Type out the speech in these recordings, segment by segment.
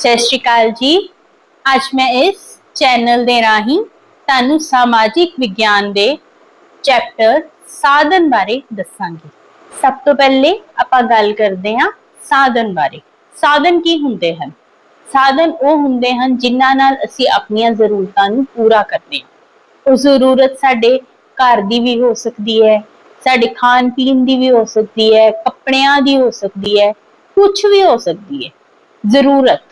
ਸਤਿ ਸ਼੍ਰੀ ਅਕਾਲ ਜੀ। ਅੱਜ ਮੈਂ ਇਸ ਚੈਨਲ ਦੇ ਰਾਹੀਂ ਤੁਹਾਨੂੰ ਸਮਾਜਿਕ ਵਿਗਿਆਨ ਦੇ ਚੈਪਟਰ ਸਾਧਨ ਬਾਰੇ ਦੱਸਾਂਗੀ। ਸਭ ਤੋਂ ਪਹਿਲੇ ਆਪਾਂ ਗੱਲ ਕਰਦੇ ਹਾਂ ਸਾਧਨ ਬਾਰੇ। ਸਾਧਨ ਕੀ ਹੁੰਦੇ ਹਨ? ਸਾਧਨ ਉਹ ਹੁੰਦੇ ਹਨ ਜਿਨ੍ਹਾਂ ਨਾਲ ਅਸੀਂ ਆਪਣੀਆਂ ਜ਼ਰੂਰਤਾਂ ਨੂੰ ਪੂਰਾ ਕਰਦੇ ਹਾਂ। ਉਹ ਜ਼ਰੂਰਤ ਸਾਡੇ ਘਰ ਦੀ ਵੀ ਹੋ ਸਕਦੀ ਹੈ, ਸਾਡੇ ਖਾਣ ਪੀਣ ਦੀ ਵੀ ਹੋ ਸਕਦੀ ਹੈ, ਕੱਪੜਿਆਂ ਦੀ ਹੋ ਸਕਦੀ ਹੈ ਕੁਝ ਵੀ ਹੋ ਸਕਦੀ ਹੈ। ਜ਼ਰੂਰਤ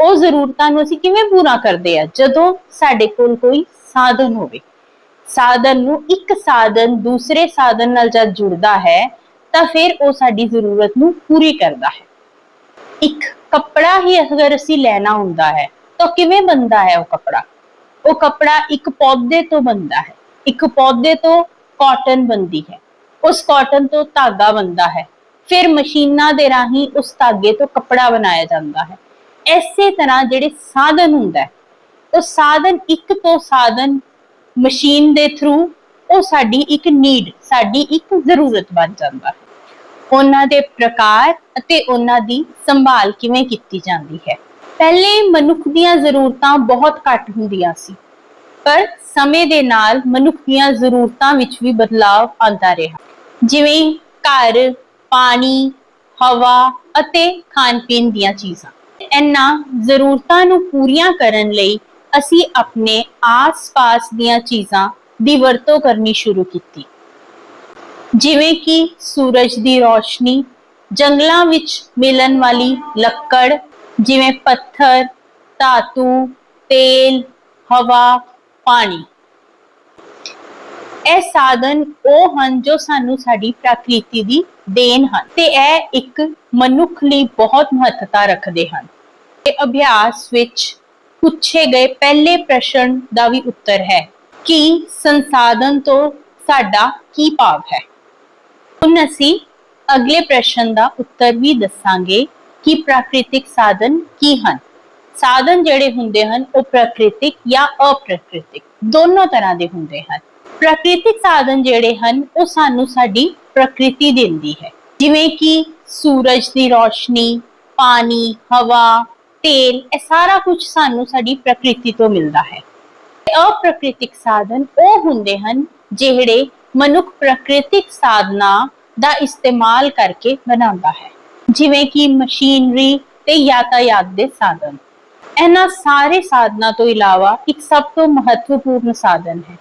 ਉਹ ਜ਼ਰੂਰਤਾਂ ਨੂੰ ਅਸੀਂ ਕਿਵੇਂ ਪੂਰਾ ਕਰਦੇ ਆ? ਜਦੋਂ ਸਾਡੇ ਕੋਲ ਕੋਈ ਸਾਧਨ ਹੋਵੇ, ਸਾਧਨ ਨੂੰ ਇੱਕ ਸਾਧਨ ਦੂਸਰੇ ਸਾਧਨ ਨਾਲ ਜਦ ਜੁੜਦਾ ਹੈ, ਤਾਂ ਫਿਰ ਉਹ ਸਾਡੀ ਜ਼ਰੂਰਤ ਨੂੰ ਪੂਰੀ ਕਰਦਾ ਹੈ। ਇੱਕ ਕੱਪੜਾ ਹੀ ਅਗਰ ਅਸੀਂ ਲੈਣਾ ਹੁੰਦਾ ਹੈ, ਤਾਂ ਕਿਵੇਂ ਬਣਦਾ ਹੈ ਉਹ ਕੱਪੜਾ? ਉਹ ਕੱਪੜਾ ਇੱਕ ਪੌਦੇ ਤੋਂ ਬਣਦਾ ਹੈ। ਇੱਕ ਪੌਦੇ ਤੋਂ ਕਾਟਨ ਬਣਦੀ ਹੈ। ਉਸ ਕਾਟਨ ਤੋਂ ਧਾਗਾ ਬਣਦਾ ਹੈ। ਫਿਰ ਮਸ਼ੀਨਾਂ ਦੇ ਰਾਹੀਂ ਉਸ ਧਾਗੇ ਤੋਂ ਕੱਪੜਾ ਬਣਾਇਆ ਜਾਂਦਾ ਹੈ। ਇਸੇ ਤਰ੍ਹਾਂ ਜਿਹੜੇ ਸਾਧਨ ਹੁੰਦਾ ਹੈ ਉਹ ਸਾਧਨ ਇੱਕ ਤੋਂ ਸਾਧਨ ਮਸ਼ੀਨ ਦੇ ਥਰੂ ਉਹ ਸਾਡੀ ਇੱਕ ਨੀਡ ਸਾਡੀ ਇੱਕ ਜ਼ਰੂਰਤ ਬਣ ਜਾਂਦਾ ਉਹਨਾਂ ਦੇ ਪ੍ਰਕਾਰ ਅਤੇ ਉਹਨਾਂ ਦੀ ਸੰਭਾਲ ਕਿਵੇਂ ਕੀਤੀ ਜਾਂਦੀ ਹੈ। ਪਹਿਲੇ ਮਨੁੱਖ ਦੀਆਂ ਜ਼ਰੂਰਤਾਂ ਬਹੁਤ ਘੱਟ ਹੁੰਦੀਆਂ ਸੀ, ਪਰ ਸਮੇਂ ਦੇ ਨਾਲ ਮਨੁੱਖ ਦੀਆਂ ਜ਼ਰੂਰਤਾਂ ਵਿੱਚ ਵੀ ਬਦਲਾਅ ਆਉਂਦਾ ਰਿਹਾ। ਜਿਵੇਂ ਘਰ, ਪਾਣੀ, ਹਵਾ ਅਤੇ ਖਾਣ ਪੀਣ ਦੀਆਂ ਚੀਜ਼ਾਂ। ਇਹਨਾਂ ਜ਼ਰੂਰਤਾਂ ਨੂੰ ਪੂਰੀਆਂ ਕਰਨ ਲਈ ਅਸੀਂ ਆਪਣੇ ਆਸ-ਪਾਸ ਦੀਆਂ ਚੀਜ਼ਾਂ ਦੀ ਵਰਤੋਂ ਕਰਨੀ ਸ਼ੁਰੂ ਕੀਤੀ। ਜਿਵੇਂ ਕਿ ਸੂਰਜ ਦੀ ਰੋਸ਼ਨੀ, ਜੰਗਲਾਂ ਵਿੱਚ ਮਿਲਣ ਵਾਲੀ ਲੱਕੜ, ਜਿਵੇਂ ਪੱਥਰ, ਧਾਤੂ, ਤੇਲ, ਹਵਾ, ਪਾਣੀ। ਇਹ ਸਾਧਨ ਉਹ ਹਨ ਜੋ ਸਾਨੂੰ ਸਾਡੀ ਪ੍ਰਕਿਰਤੀ ਦੀ ਦੇਣ ਹਨ ਤੇ ਇਹ ਇੱਕ ਮਨੁੱਖ ਲਈ ਬਹੁਤ ਮਹੱਤਤਾ ਰੱਖਦੇ ਹਨ। ਇਹ ਅਭਿਆਸ ਵਿੱਚ ਪੁੱਛੇ ਗਏ ਪਹਿਲੇ ਪ੍ਰਸ਼ਨ ਦਾ ਵੀ ਉੱਤਰ ਹੈ ਕਿ ਸੰਸਾਧਨ ਤੋਂ ਸਾਡਾ ਕੀ ਭਾਵ ਹੈ ਹੁਣ ਅਸੀਂ ਅਗਲੇ ਪ੍ਰਸ਼ਨ ਦਾ ਉੱਤਰ ਵੀ ਦੱਸਾਂਗੇ ਕਿ ਪ੍ਰਾਕ੍ਰਿਤਿਕ ਸਾਧਨ ਕੀ ਹਨ ਸਾਧਨ ਜਿਹੜੇ ਹੁੰਦੇ ਹਨ ਉਹ ਪ੍ਰਾਕ੍ਰਿਤਿਕ ਜਾਂ ਅਪ੍ਰਾਕ੍ਰਿਤਿਕ ਦੋਨੋਂ ਤਰ੍ਹਾਂ ਦੇ ਹੁੰਦੇ ਹਨ ਪ੍ਰਾਕ੍ਰਿਤਿਕ ਸਾਧਨ ਜਿਹੜੇ ਹਨ ਉਹ ਸਾਨੂੰ ਸਾਡੀ ਪ੍ਰਕਿਰਤੀ ਦਿੰਦੀ ਹੈ ਜਿਵੇਂ ਕਿ ਸੂਰਜ ਦੀ ਰੋਸ਼ਨੀ ਪਾਣੀ ਹਵਾ ਤੇਲ, ਇਹ ਸਾਰਾ ਕੁਝ ਸਾਨੂੰ ਸਾਡੀ ਪ੍ਰਕਿਰਤੀ ਤੋਂ ਮਿਲਦਾ ਹੈ। ਅਪ੍ਰਾਕ੍ਰਿਤਿਕ ਸਾਧਨ ਉਹ ਹੁੰਦੇ ਹਨ ਜਿਹੜੇ ਮਨੁੱਖ ਪ੍ਰਕਿਰਤਿਕ ਸਾਧਨਾ ਦਾ ਇਸਤੇਮਾਲ ਕਰਕੇ ਬਣਾਉਂਦਾ ਹੈ। ਜਿਵੇਂ ਕਿ ਮਸ਼ੀਨਰੀ ਤੇ ਯਾਤਾਯਾਤ ਦੇ ਸਾਧਨ। ਇਹਨਾਂ ਸਾਰੇ ਸਾਧਨਾਂ ਤੋਂ ਇਲਾਵਾ ਇੱਕ ਸਭ ਤੋਂ ਮਹੱਤਵਪੂਰਨ ਸਾਧਨ ਹੈ।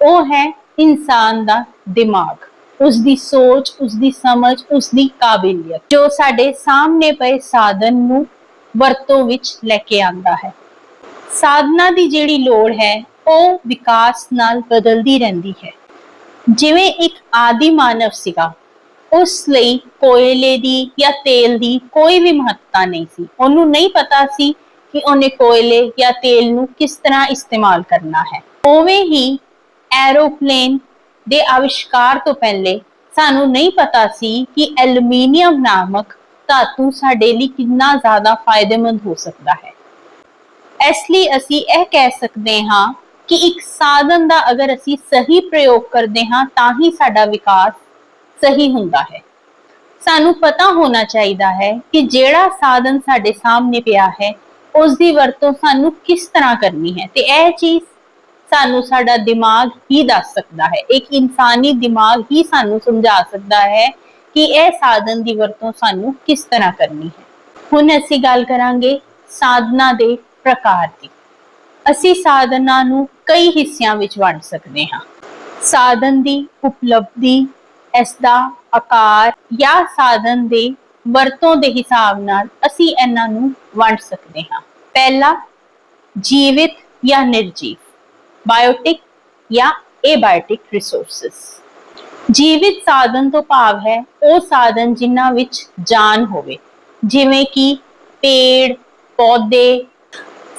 ਉਹ ਹੈ ਇਨਸਾਨ ਦਾ ਦਿਮਾਗ। ਉਸ ਦੀ ਸੋਚ ਉਸ ਦੀ ਸਮਝ ਉਸ ਦੀ ਕਾਬਲੀਅਤ। ਜੋ ਸਾਡੇ ਸਾਹਮਣੇ ਪਏ ਸਾਧਨ ਨੂੰ ਵਰਤੋਂ ਵਿੱਚ ਲੈ ਕੇ ਆਂਦਾ ਹੈ। ਸਾਧਨਾ ਦੀ ਜਿਹੜੀ ਲੋੜ ਹੈ, ਉਹ ਵਿਕਾਸ ਨਾਲ ਬਦਲਦੀ ਰਹਿੰਦੀ ਹੈ। ਜਿਵੇਂ ਇੱਕ ਆਦੀ ਮਾਨਵ ਸੀਗਾ, ਉਸ ਲਈ ਕੋਇਲੇ ਦੀ ਜਾਂ ਤੇਲ ਦੀ ਕੋਈ ਵੀ ਮਹੱਤਤਾ ਨਹੀਂ ਸੀ। ਉਹਨੂੰ ਨਹੀਂ ਪਤਾ ਸੀ ਕਿ ਉਹਨੇ ਕੋਇਲੇ ਜਾਂ ਤੇਲ ਨੂੰ ਕਿਸ ਤਰ੍ਹਾਂ ਇਸਤੇਮਾਲ ਕਰਨਾ ਹੈ। ਉਵੇਂ ਹੀ ਐਰੋਪਲੇਨ ਦੇ ਆਵਿਸ਼ਕਾਰ ਤੋਂ ਪਹਿਲੇ ਸਾਨੂੰ ਨਹੀਂ ਪਤਾ ਸੀ ਕਿ ਐਲੂਮੀਨੀਅਮ ਨਾਮਕ ਧਾਤੂ ਸਾਡੇ ਲਈ ਕਿੰਨਾ ਜ਼ਿਆਦਾ ਫਾਇਦੇਮੰਦ ਹੋ ਸਕਦਾ ਹੈ। ਇਸ ਲਈ ਅਸੀਂ ਇਹ ਕਹਿ ਸਕਦੇ ਹਾਂ ਕਿ ਇੱਕ ਸਾਧਨ ਦਾ ਅਗਰ ਅਸੀਂ ਸਹੀ ਪ੍ਰਯੋਗ ਕਰਦੇ ਹਾਂ, ਤਾਂ ਹੀ ਸਾਡਾ ਵਿਕਾਸ ਸਹੀ ਹੁੰਦਾ ਹੈ। ਸਾਨੂੰ ਪਤਾ ਹੋਣਾ ਚਾਹੀਦਾ ਹੈ ਕਿ ਜਿਹੜਾ ਸਾਧਨ ਸਾਡੇ ਸਾਹਮਣੇ ਪਿਆ ਹੈ ਉਸ ਦੀ ਵਰਤੋਂ ਸਾਨੂੰ ਕਿਸ ਤਰ੍ਹਾਂ ਕਰਨੀ ਹੈ ਤੇ ਇਹ ਚੀਜ਼ ਸਾਨੂੰ ਸਾਡਾ ਦਿਮਾਗ ਹੀ ਦੱਸ ਸਕਦਾ ਹੈ। ਇੱਕ ਇਨਸਾਨੀ ਦਿਮਾਗ ਹੀ ਸਾਨੂੰ ਸਮਝਾ ਸਕਦਾ ਹੈ ਕਿ ਇਹ ਸਾਧਨ ਦੀ ਵਰਤੋਂ ਸਾਨੂੰ ਕਿਸ ਤਰ੍ਹਾਂ ਕਰਨੀ ਹੈ। ਹੁਣ ਅਸੀਂ ਗੱਲ ਕਰਾਂਗੇ ਸਾਧਨਾ ਦੇ ਪ੍ਰਕਾਰ ਦੀ। ਅਸੀਂ ਸਾਧਨਾ ਨੂੰ ਕਈ ਹਿੱਸਿਆਂ ਵਿੱਚ ਵੰਡ ਸਕਦੇ ਹਾਂ। ਸਾਧਨ ਦੀ ਉਪਲਬਧੀ ਇਸ ਦਾ ਆਕਾਰ ਜਾਂ ਸਾਧਨ ਦੇ ਵਰਤੋਂ ਦੇ ਹਿਸਾਬ ਨਾਲ ਅਸੀਂ ਇਹਨਾਂ ਨੂੰ ਵੰਡ ਸਕਦੇ ਹਾਂ। ਪਹਿਲਾ, ਜੀਵਿਤ ਜਾਂ ਨਿਰਜੀਵ, ਬਾਇਓਟਿਕ ਜਾਂ ਏਬਾਇਓਟਿਕ ਰਿਸੋਰਸਸ। ਜੀਵਿਤ ਸਾਧਨ ਤੋਂ ਭਾਵ ਹੈ ਉਹ ਸਾਧਨ ਜਿਨ੍ਹਾਂ ਵਿੱਚ ਜਾਨ ਹੋਵੇ। ਜਿਵੇਂ ਕਿ ਪੇੜ, ਪੌਦੇ,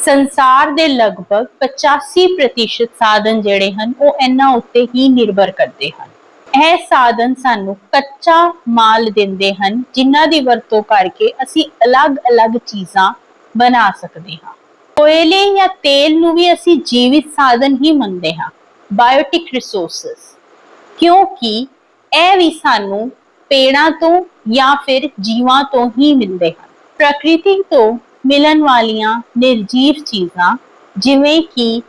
ਸੰਸਾਰ ਦੇ ਲਗਭਗ 85% ਸਾਧਨ ਜਿਹੜੇ ਹਨ, ਉਹ ਇਹਨਾਂ ਉੱਤੇ ਹੀ ਨਿਰਭਰ ਕਰਦੇ ਹਨ। ਇਹ ਸਾਧਨ ਸਾਨੂੰ ਕੱਚਾ ਮਾਲ ਦਿੰਦੇ ਹਨ, ਜਿਨ੍ਹਾਂ ਦੀ ਵਰਤੋਂ ਕਰਕੇ ਅਸੀਂ ਅਲੱਗ-ਅਲੱਗ ਚੀਜ਼ਾਂ ਬਣਾ ਸਕਦੇ ਹਾਂ। ਕੋਇਲੇ ਜਾਂ ਤੇਲ ਨੂੰ ਵੀ ਅਸੀਂ ਜੀਵਿਤ ਸਾਧਨ ਹੀ ਮੰਨਦੇ ਹਾਂ। ਬਾਇਓਟਿਕ ਰਿਸੋਰਸਸ ਕਿਉਂਕਿ ਇਹ ਵੀ ਸਾਨੂੰ ਪੇੜਾਂ ਤੋਂ ਜਾਂ ਫਿਰ ਜੀਵਾਂ ਤੋਂ ਹੀ ਮਿਲਦੇ ਹਨ। ਪ੍ਰਕਿਰਤੀ ਤੋਂ ਮਿਲਣ ਵਾਲੀਆਂ ਨਿਰਜੀਵ ਚੀਜ਼ਾਂ ਜਿਵੇਂ ਕਿ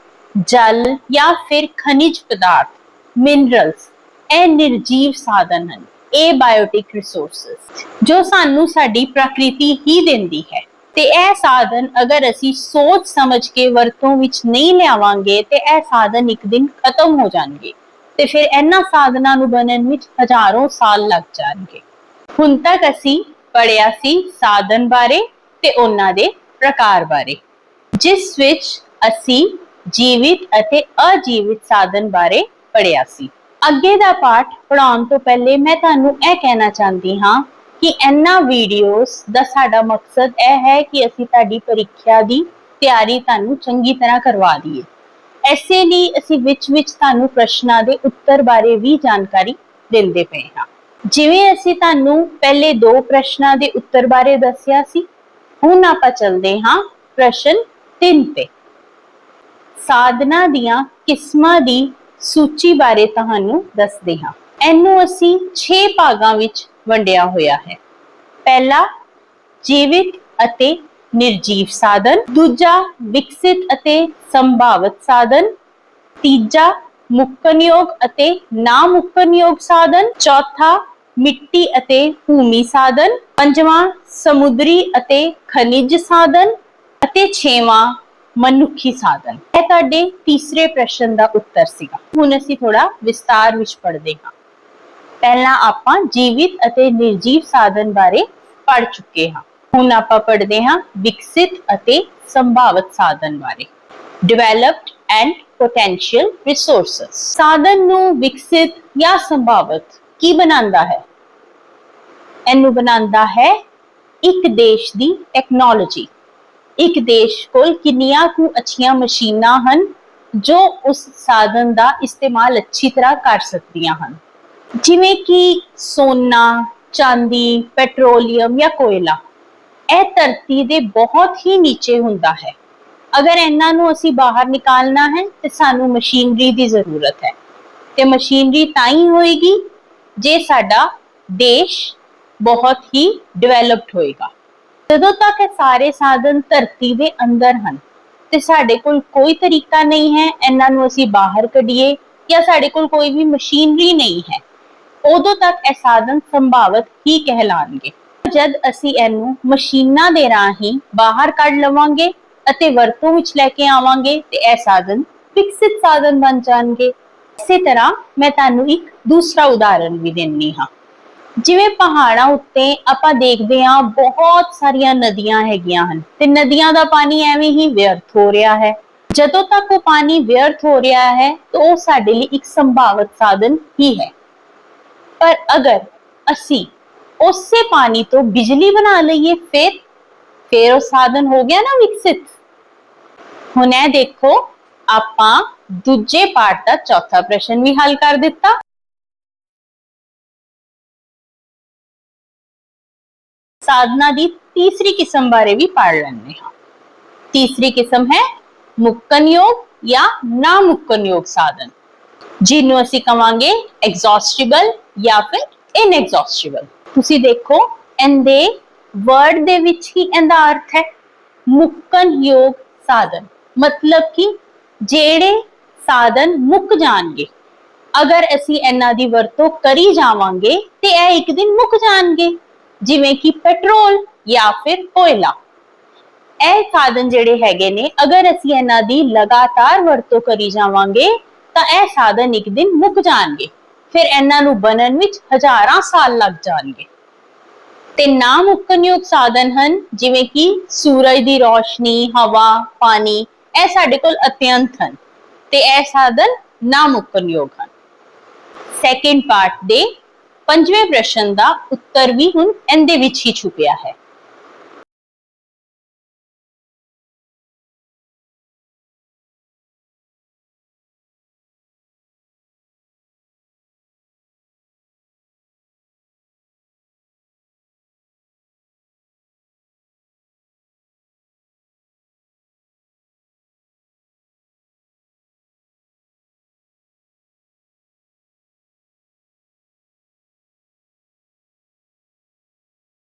ਜਲ ਜਾਂ ਫਿਰ ਖਣਿਜ ਪਦਾਰਥ ਮਿਨਰਲਸ ਇਹ ਨਿਰਜੀਵ ਸਾਧਨ ਹਨ, ਇਹ ਬਾਇਓਟਿਕ ਰਿਸੋਰਸਸ ਜੋ ਸਾਨੂੰ ਸਾਡੀ ਪ੍ਰਕਿਰਤੀ ਹੀ ਦਿੰਦੀ ਹੈ। ਤੇ ਇਹ ਸਾਧਨ ਅਗਰ ਅਸੀਂ ਸੋਚ ਸਮਝ ਕੇ ਵਰਤੋਂ ਵਿੱਚ ਨਹੀਂ ਲਿਆਵਾਂਗੇ ਤੇ ਇਹ ਸਾਧਨ ਇੱਕ ਦਿਨ ਖਤਮ ਹੋ ਜਾਣਗੇ। ਤੇ ਫਿਰ ਇਹਨਾਂ ਸਾਧਨਾਂ ਨੂੰ ਬਣਨ ਵਿੱਚ ਹਜ਼ਾਰਾਂ ਸਾਲ ਲੱਗ ਜਾਣਗੇ। ਹੁਣ ਤੱਕ ਅਸੀਂ ਪੜਿਆ ਸੀ ਸਾਧਨ ਬਾਰੇ ਤੇ ਉਹਨਾਂ ਦੇ ਪ੍ਰਕਾਰ ਬਾਰੇ, ਜਿਸ ਵਿੱਚ ਅਸੀਂ ਜੀਵਿਤ ਅਤੇ ਅਜੀਵਿਤ ਸਾਧਨ ਬਾਰੇ ਪੜਿਆ ਸੀ। ਅੱਗੇ ਦਾ ਪਾਠ ਪੜਾਉਣ ਤੋਂ ਪਹਿਲੇ ਮੈਂ ਤੁਹਾਨੂੰ ਇਹ ਕਹਿਣਾ ਚਾਹੁੰਦੀ ਹਾਂ ਕਿ ਇਹਨਾਂ ਵੀਡੀਓਜ਼ ਦਾ ਸਾਡਾ ਮਕਸਦ ਇਹ ਹੈ ਕਿ ਅਸੀਂ ਤੁਹਾਡੀ ਪ੍ਰੀਖਿਆ ਦੀ ਤਿਆਰੀ ਤੁਹਾਨੂੰ ਚੰਗੀ ਤਰ੍ਹਾਂ ਕਰਵਾ ਦਈਏ ਐਸੇ ਲਈ ਅਸੀਂ ਵਿੱਚ ਵਿੱਚ ਤੁਹਾਨੂੰ ਪ੍ਰਸ਼ਨਾਂ ਦੇ ਉੱਤਰ ਬਾਰੇ ਵੀ ਜਾਣਕਾਰੀ ਦਿੰਦੇ ਪਏ ਹਾਂ। ਜਿਵੇਂ ਅਸੀਂ ਤੁਹਾਨੂੰ ਪਹਿਲੇ ਦੋ ਪ੍ਰਸ਼ਨਾਂ ਦੇ ਉੱਤਰ ਬਾਰੇ ਦੱਸਿਆ ਸੀ, ਹੁਣ ਆਪਾਂ ਚੱਲਦੇ ਹਾਂ ਪ੍ਰਸ਼ਨ 3 ਤੇ। ਸਾਧਨਾ ਦੀਆਂ ਕਿਸਮਾਂ ਦੀ ਸੂਚੀ ਬਾਰੇ ਤੁਹਾਨੂੰ ਦੱਸਦੇ ਹਾਂ। ਇਹਨੂੰ ਅਸੀਂ 6 ਭਾਗਾਂ ਵਿੱਚ ਵੰਡਿਆ ਹੋਇਆ ਹੈ। ਪਹਿਲਾ ਜੀਵਿਤ ਅਤੇ ਨਿਰਜੀਵ ਸਾਧਨ, ਦੂਜਾ ਵਿਕਸਿਤ ਅਤੇ ਸੰਭਾਵਿਤ ਸਾਧਨ, ਤੀਜਾ ਮੁੱਕਣਯੋਗ ਅਤੇ ਨਾ ਮੁੱਕਣਯੋਗ ਸਾਧਨ, ਚੌਥਾ ਮਿੱਟੀ ਅਤੇ ਭੂਮੀ ਸਾਧਨ, ਪੰਜਵਾਂ ਸਮੁੰਦਰੀ ਅਤੇ ਖਣਿਜ ਸਾਧਨ ਅਤੇ ਛੇਵਾਂ ਮਨੁੱਖੀ ਸਾਧਨ। ਇਹ ਤੁਹਾਡੇ ਤੀਸਰੇ ਪ੍ਰਸ਼ਨ ਦਾ ਉੱਤਰ ਸੀਗਾ। ਹੁਣ ਅਸੀਂ ਥੋੜਾ ਵਿਸਤਾਰ ਵਿੱਚ ਪੜ੍ਹਦੇ ਹਾਂ। ਪਹਿਲਾਂ ਆਪਾਂ ਜੀਵਿਤ ਅਤੇ ਨਿਰਜੀਵ ਸਾਧਨ ਬਾਰੇ ਪੜ੍ਹ ਚੁੱਕੇ ਹਾਂ। ਹੁਣ ਆਪਾਂ ਪੜ੍ਹਦੇ ਹਾਂ ਵਿਕਸਿਤ ਅਤੇ ਸੰਭਾਵਿਤ ਸਾਧਨ ਬਾਰੇ। ਡਿਵੈਲਪਡ ਐਂਡ ਪੋਟੈਂਸ਼ੀਅਲ ਰਿਸੋਰਸਸ ਸਾਧਨ ਨੂੰ ਵਿਕਸਿਤ ਜਾਂ ਸੰਭਾਵਿਤ ਕੀ ਬਣਾਉਂਦਾ ਹੈ? ਇਹਨੂੰ ਬਣਾਉਂਦਾ ਹੈ ਇੱਕ ਦੇਸ਼ ਦੀ ਟੈਕਨੋਲੋਜੀ ਇੱਕ ਦੇਸ਼ ਕੋਲ ਕਿੰਨੀਆਂ ਕੁ ਅੱਛੀਆਂ ਮਸ਼ੀਨਾਂ ਹਨ ਜੋ ਉਸ ਸਾਧਨ ਦਾ ਇਸਤੇਮਾਲ ਅੱਛੀ ਤਰ੍ਹਾਂ ਕਰ ਸਕਦੀਆਂ ਹਨ। ਜਿਵੇਂ ਕਿ ਸੋਨਾ, ਚਾਂਦੀ, ਪੈਟਰੋਲੀਅਮ ਜਾਂ ਕੋਇਲਾ। ਇਹ ਧਰਤੀ ਦੇ ਬਹੁਤ ਹੀ ਨੀਚੇ ਹੁੰਦਾ ਹੈ। ਅਗਰ ਇਹਨਾਂ ਨੂੰ ਅਸੀਂ ਬਾਹਰ ਨਿਕਾਲਣਾ ਹੈ, ਤੇ ਸਾਨੂੰ ਮਸ਼ੀਨਰੀ ਦੀ ਜ਼ਰੂਰਤ ਹੈ। ਤੇ ਮਸ਼ੀਨਰੀ ਤਾਂ ਹੀ ਹੋਏਗੀ ਜੇ ਸਾਡਾ ਦੇਸ਼ ਬਹੁਤ ਹੀ ਡਿਵੈਲਪਡ ਹੋਏਗਾ। ਜਦੋਂ ਤੱਕ ਇਹ ਸਾਰੇ ਸਾਧਨ ਧਰਤੀ ਦੇ ਅੰਦਰ ਹਨ, ਤੇ ਸਾਡੇ ਕੋਲ ਕੋਈ ਤਰੀਕਾ ਨਹੀਂ ਹੈ ਇਹਨਾਂ ਨੂੰ ਅਸੀਂ ਬਾਹਰ ਕੱਢੀਏ ਜਾਂ ਸਾਡੇ ਕੋਲ ਕੋਈ ਵੀ ਮਸ਼ੀਨਰੀ ਨਹੀਂ ਹੈ, ਉਦੋਂ ਤੱਕ ਇਹ ਸਾਧਨ ਸੰਭਾਵਿਤ ਹੀ ਕਹਿਲਾਣਗੇ। ਜਦ ਅਸੀਂ ਇਹਨੂੰ ਮਸ਼ੀਨਾਂ ਦੇ ਰਾਹੀਂ ਬਾਹਰ ਕੱਢ ਲਵਾਂਗੇ ਅਤੇ ਵਰਤੋਂ ਵਿੱਚ ਲੈ ਕੇ ਆਵਾਂਗੇ ਤੇ ਇਹ ਸਾਧਨ ਵਿਕਸਿਤ ਸਾਧਨ ਬਣ ਜਾਣਗੇ। ਇਸੇ ਤਰ੍ਹਾਂ ਮੈਂ ਤੁਹਾਨੂੰ ਇੱਕ ਦੂਸਰਾ ਉਦਾਹਰਣ ਵੀ ਦਿੰਨੀ ਹਾਂ। ਜਿਵੇਂ ਪਹਾੜਾਂ ਉੱਤੇ ਆਪਾਂ ਦੇਖਦੇ ਹਾਂ ਬਹੁਤ ਸਾਰੀਆਂ ਨਦੀਆਂ ਹੈਗੀਆਂ ਹਨ ਤੇ ਨਦੀਆਂ ਦਾ ਪਾਣੀ ਐਵੇਂ ਹੀ ਵਿਅਰਥ ਹੋ ਰਿਹਾ ਹੈ। ਜਦੋਂ ਤੱਕ ਉਹ ਪਾਣੀ ਵਿਅਰਥ ਹੋ ਰਿਹਾ ਹੈ ਤਾਂ ਉਹ ਸਾਡੇ ਲਈ ਇੱਕ ਸੰਭਾਵਿਤ ਸਾਧਨ ਹੀ ਹੈ। ਪਰ ਅਗਰ ਅਸੀਂ ਉਸੇ ਪਾਣੀ ਤੋਂ ਬਿਜਲੀ ਬਣਾ ਲਈਏ ਫਿਰ ਫਿਰ ਉਹ ਸਾਧਨ ਹੋ ਗਿਆ ਨਾ ਵਿਕਸਿਤ ਹੁਣ ਇਹ ਦੇਖੋ ਆਪਾਂ ਦੂਜੇ ਪਾਰਟ ਦਾ ਚੌਥਾ ਪ੍ਰਸ਼ਨ ਵੀ ਹੱਲ ਕਰ ਦਿੱਤਾ ਸਾਧਨਾ ਦੀ ਤੀਸਰੀ ਕਿਸਮ ਬਾਰੇ ਵੀ ਪੜ੍ਹ ਲੈਂਦੇ ਹਾਂ ਤੀਸਰੀ ਕਿਸਮ ਹੈ ਮੁੱਕਣਯੋਗ ਜਾਂ ਨਾ ਮੁੱਕਣਯੋਗ ਸਾਧਨ ਜਿਹਨੂੰ ਅਸੀਂ ਕਵਾਂਗੇ ਐਗਜ਼ੌਸਟੇਬਲ ਜਾਂ ਫਿਰ ਇਨਐਗਜ਼ੌਸਟੇਬਲ ਤੁਸੀਂ ਦੇਖੋ, ਇਹਦੇ ਵਰਡ ਦੇ ਵਿੱਚ ਹੀ ਇਹਦਾ ਅਰਥ ਹੈ ਮੁੱਕਣਯੋਗ ਸਾਧਨ। ਮਤਲਬ ਕਿ ਜਿਹੜੇ ਸਾਧਨ ਮੁੱਕ ਜਾਣਗੇ, ਅਗਰ ਅਸੀਂ ਇਹਨਾਂ ਦੀ ਵਰਤੋਂ ਕਰੀ ਜਾਵਾਂਗੇ ਤੇ ਇਹ ਇੱਕ ਦਿਨ ਮੁੱਕ ਜਾਣਗੇ, ਜਿਵੇਂ ਕਿ ਪੈਟਰੋਲ ਜਾਂ ਫਿਰ ਕੋਇਲਾ। ਇਹ ਸਾਧਨ ਜਿਹੜੇ ਹੈਗੇ ਨੇ, ਅਗਰ ਅਸੀਂ ਇਹਨਾਂ ਦੀ ਲਗਾਤਾਰ ਵਰਤੋਂ ਕਰੀ ਜਾਵਾਂਗੇ, ਤਾਂ ਇਹ ਸਾਧਨ ਇੱਕ ਦਿਨ ਮੁੱਕ ਜਾਣਗੇ। ਫਿਰ ਇਹਨਾਂ ਨੂੰ ਬਣਨ ਵਿੱਚ ਹਜ਼ਾਰਾਂ ਸਾਲ ਲੱਗ ਜਾਣਗੇ। ਤੇ ਨਾ ਮੁੱਕਣਯੋਗ ਸਾਧਨ ਹਨ, ਜਿਵੇਂ ਕਿ ਸੂਰਜ ਦੀ ਰੋਸ਼ਨੀ, ਹਵਾ, ਪਾਣੀ, ਇਹ ਸਾਡੇ ਕੋਲ ਅਤਿਅੰਤ ਹਨ। ਤੇ ਇਹ ਸਾਧਨ ਨਾ ਮੁੱਕਣਯੋਗ ਹਨ। ਸੈਕਿੰਡ ਪਾਰਟ ਦੇ ਪੰਜਵੇਂ ਪ੍ਰਸ਼ਨ ਦਾ ਉੱਤਰ ਵੀ ਹੁਣ ਇਹਦੇ ਵਿੱਚ ਹੀ ਛੁਪਿਆ ਹੈ।